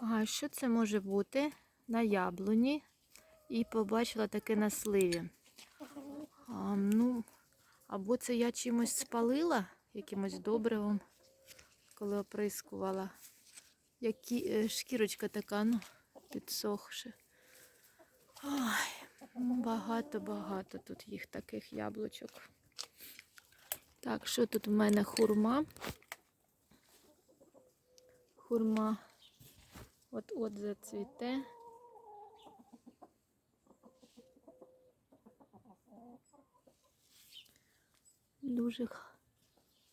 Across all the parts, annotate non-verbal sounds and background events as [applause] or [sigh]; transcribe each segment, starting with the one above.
А що це може бути на яблуні? І побачила таке на сливі. А, ну, або це я чимось спалила, якимось добривом, коли оприскувала. Які, е, шкірочка така, ну, підсохши. Багато-багато тут їх таких яблучок. Так, що тут в мене хурма? Хурма от-от зацвіте. Дуже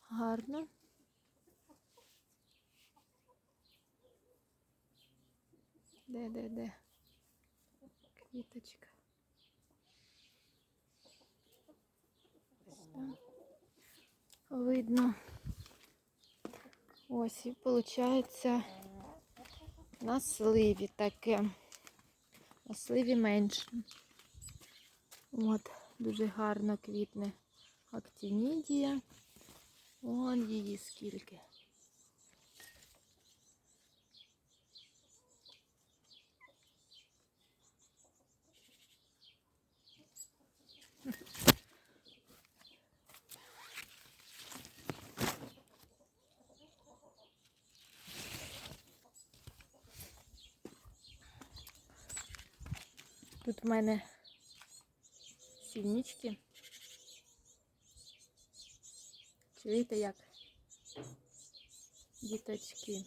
гарно. Де, де, де? Квіточка. Видно. Ось і виходить на сливі таке. На сливі менше. От, дуже гарно квітне актинідія. Вон її скільки. Тут в мене сінічки. Чуєте як? Діточки.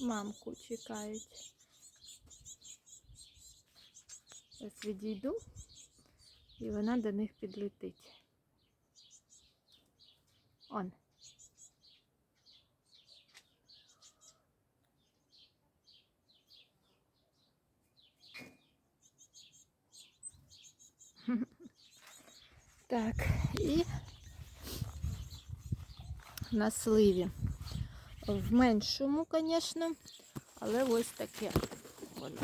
Мамку чекають. Ось відійду, і вона до них підлетить. Он. [laughs] Так, і на сливі. В меншому, звісно, але ось таке. Воно.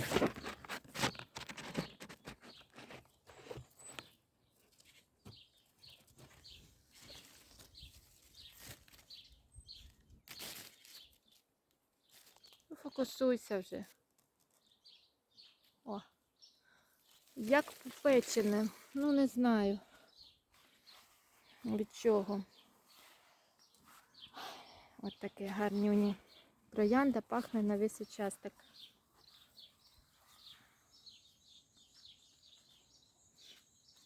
Ну, Фокусуйся вже. Як попечене. Ну, не знаю. Від чого. От таке гарнюні. Троянда пахне на весь участок.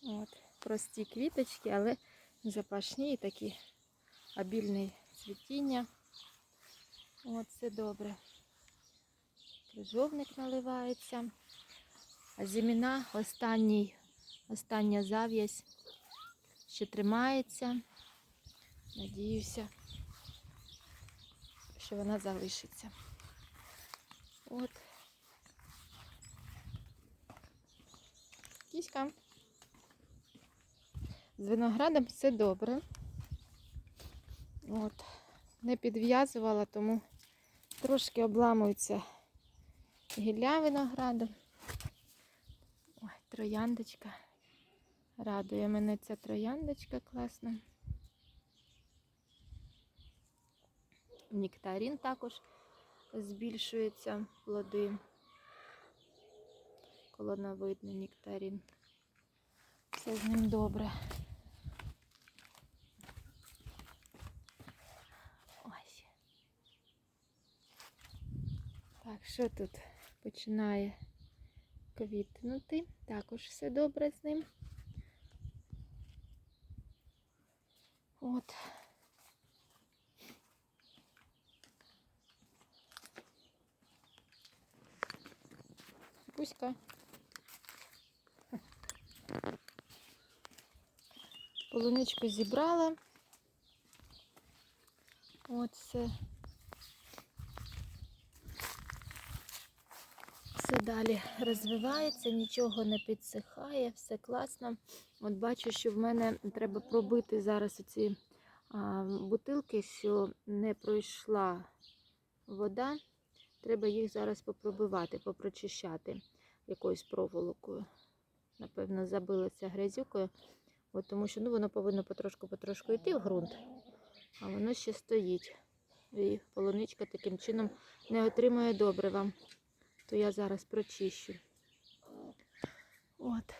От, прості квіточки, але запашні і такі обільне цвітіння. От, все добре. Крижовник наливається. Зіміна останній, остання зав'язь ще тримається. Надіюся, що вона залишиться. От. Кіська. З виноградом все добре. От. Не підв'язувала, тому трошки обламується гілля винограду. Трояндочка. Радує мене ця трояндочка класна. Нектарин також збільшується плоди. Колоновидний нектарин. Все з ним добре. Ось. Так, що тут починає квітнути? Також все добре з ним. От. Пуська. Полуничку зібрала. От все. Все далі розвивається, нічого не підсихає, все класно. От бачу, що в мене треба пробити зараз оці бутилки, що не пройшла вода. Треба їх зараз попробивати, попрочищати якоюсь проволокою. Напевно, забилася грязюкою, от тому що ну, воно повинно потрошку-потрошку йти в ґрунт, а воно ще стоїть. і полуничка таким чином не отримує добрива. То я зараз прочищу. От.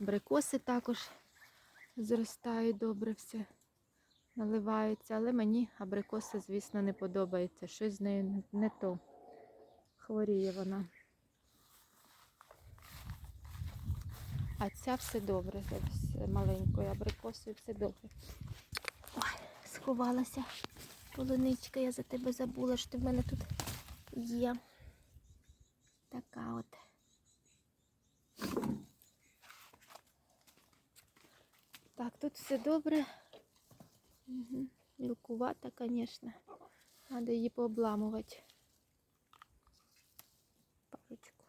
Абрикоси також зростають добре все, наливаються, але мені абрикоса, звісно, не подобається. Щось з нею не- не то. Хворіє вона. А ця все добре, з маленькою абрикосою все добре. Ой, сховалася полуничка, я за тебе забула, що ти в мене тут є. Така от. Так, тут все добре. Угу. Мілкувата, звісно. Треба її пообламувати. Парочку.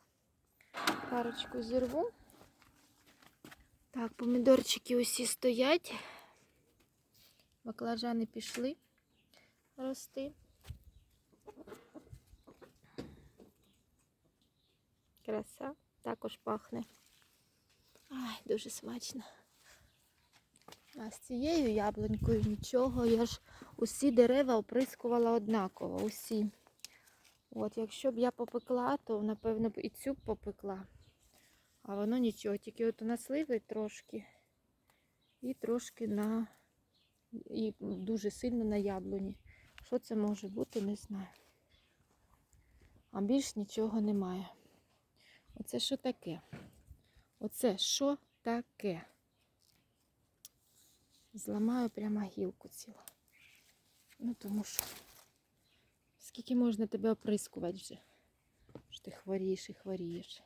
Парочку зірву. Так, помідорчики усі стоять. Баклажани пішли рости. Краса також пахне. Ай, дуже смачно. А з цією яблунькою нічого. Я ж усі дерева оприскувала однаково. Усі. От, якщо б я попекла, то напевно б і цю б попекла. А воно нічого, тільки от на сливи трошки. І трошки на і дуже сильно на яблуні. Що це може бути, не знаю. А більш нічого немає. Оце що таке? Оце що таке? Зламаю прямо гілку цілу. Ну, тому що скільки можна тебе оприскувати вже? Що ти хворієш і хворієш.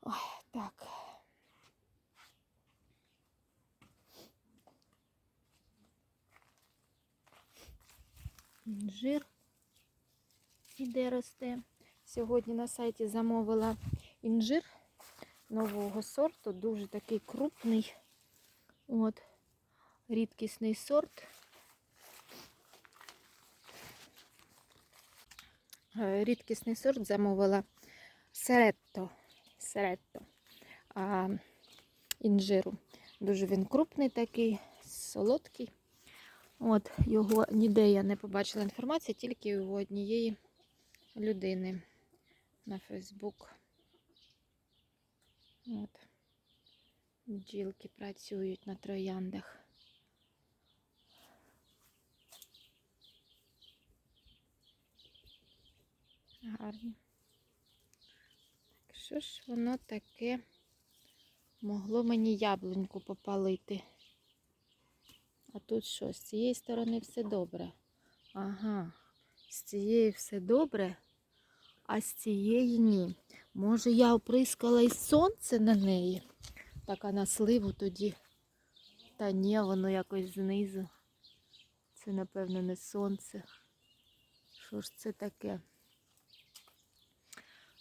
Ой, так. Інжир іде росте. Сьогодні на сайті замовила інжир нового сорту, дуже такий крупний. От, рідкісний сорт. Е, Рідкісний сорт замовила серетто. Серетто. А, інжиру. Дуже він крупний такий, солодкий. От, його ніде я не побачила інформації, тільки у однієї людини на Фейсбук. От. Бджілки працюють на трояндах. Гарні. Так, що ж воно таке могло мені яблуньку попалити? А тут що, з цієї сторони все добре. Ага, з цієї все добре, а з цієї ні. Може, я оприскала і сонце на неї. Так, а на сливу тоді. Та ні, воно якось знизу. Це, напевно, не сонце. Що ж це таке?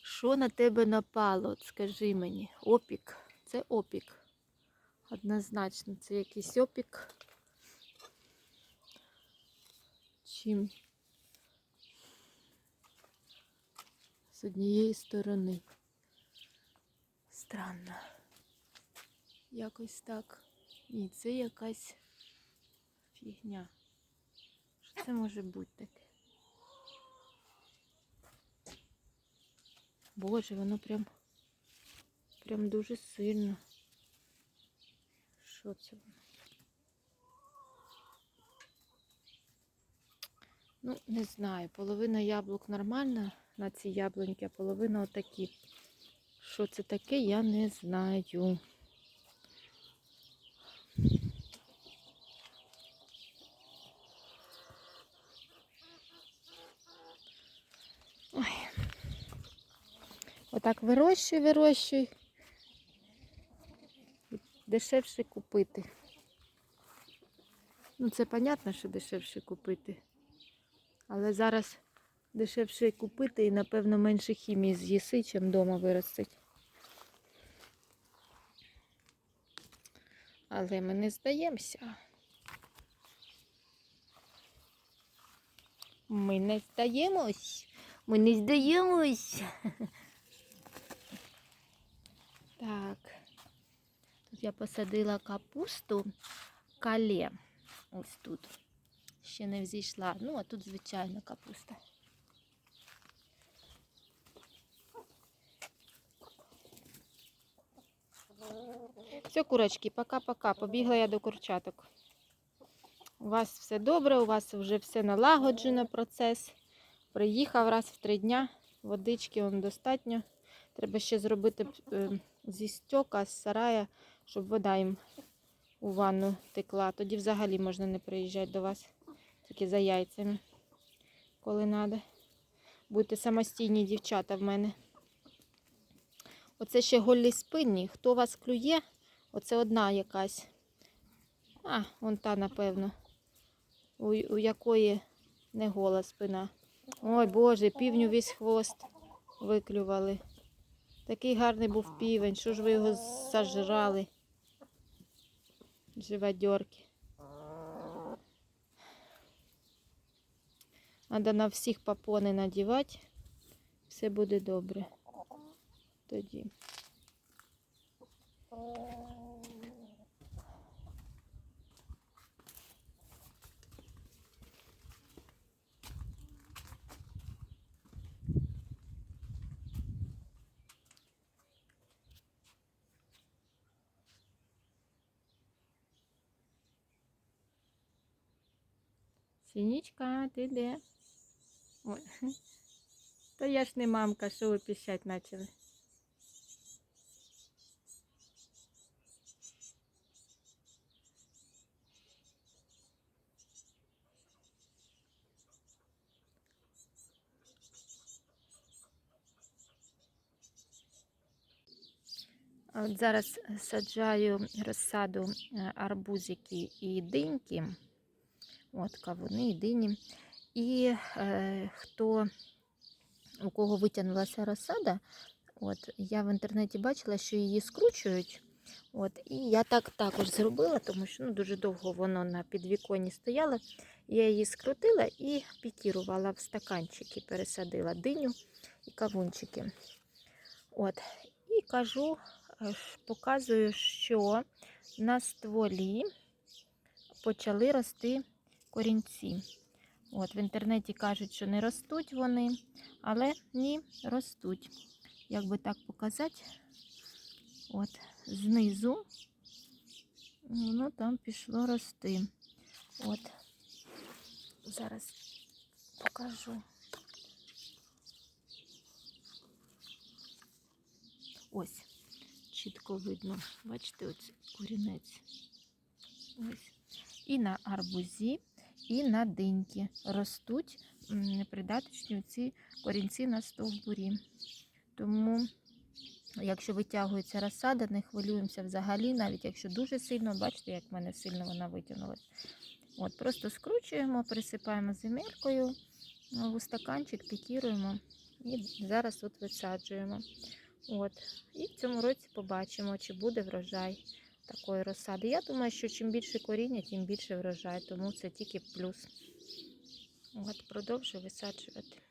Що на тебе напало? От скажи мені. Опік. Це опік. Однозначно, це якийсь опік. Чим однієї сторони. Странно. Якось так. Ні, це якась фігня. Що це може бути таке? Боже, воно прям прям дуже сильно. Що це воно? Ну, не знаю, половина яблук нормальна на ці яблуньки, а половина отакі. Що це таке, я не знаю. Ой. Отак вирощуй, вирощуй. Дешевше купити. Ну, це понятно, що дешевше купити. Але зараз дешевше купити і, напевно, менше хімії з'їси, чим вдома виростить. Але ми не здаємося. Ми не здаємось. Ми не здаємось. Так. Тут я посадила капусту кале. Ось тут. ще не взійшла. Ну, а тут звичайна капуста. Все, курочки, пока-пока. Побігла я до курчаток. У вас все добре, у вас вже все налагоджено процес. Приїхав раз в три дня, водички вам достатньо. Треба ще зробити е, зі стьока, з сарая, щоб вода їм у ванну текла. Тоді взагалі можна не приїжджати до вас, тільки за яйцями, коли треба. Будьте самостійні дівчата в мене. Оце ще голі спинні. Хто вас клює? Оце одна якась. А, вон та, напевно, у, у якої не гола спина. Ой, Боже, півню весь хвост виклювали. Такий гарний був півень, що ж ви його зажрали? Живодьорки. Надо на всіх попони надівати. Все буде добре. Тоді. Сінічка, ти де? Ой. Та я ж не мамка, що ви піщать почали. От зараз саджаю розсаду е, арбузики і диньки. От кавуни дині. І е, хто у кого витягнулася розсада, от я в інтернеті бачила, що її скручують. От, і я так також зробила, тому що ну, дуже довго воно на підвіконні стояло. Я її скрутила і пікірувала в стаканчики, пересадила диню і кавунчики. От. І кажу, е, показую, що на стволі почали рости корінці. От, в інтернеті кажуть, що не ростуть вони, але ні, ростуть. Як би так показати, от, знизу воно там пішло рости. От, зараз покажу. Ось, чітко видно. Бачите, ось корінець. Ось. І на арбузі, і на диньки ростуть придаточні ці корінці на стовбурі. Тому, якщо витягується розсада, не хвилюємося взагалі, навіть якщо дуже сильно, бачите, як в мене сильно вона витягнулася. От, просто скручуємо, присипаємо земелькою у стаканчик, пікіруємо і зараз от висаджуємо. От. І в цьому році побачимо, чи буде врожай такої розсади. Я думаю, що чим більше коріння, тим більше врожай, тому це тільки плюс. От, продовжую висаджувати.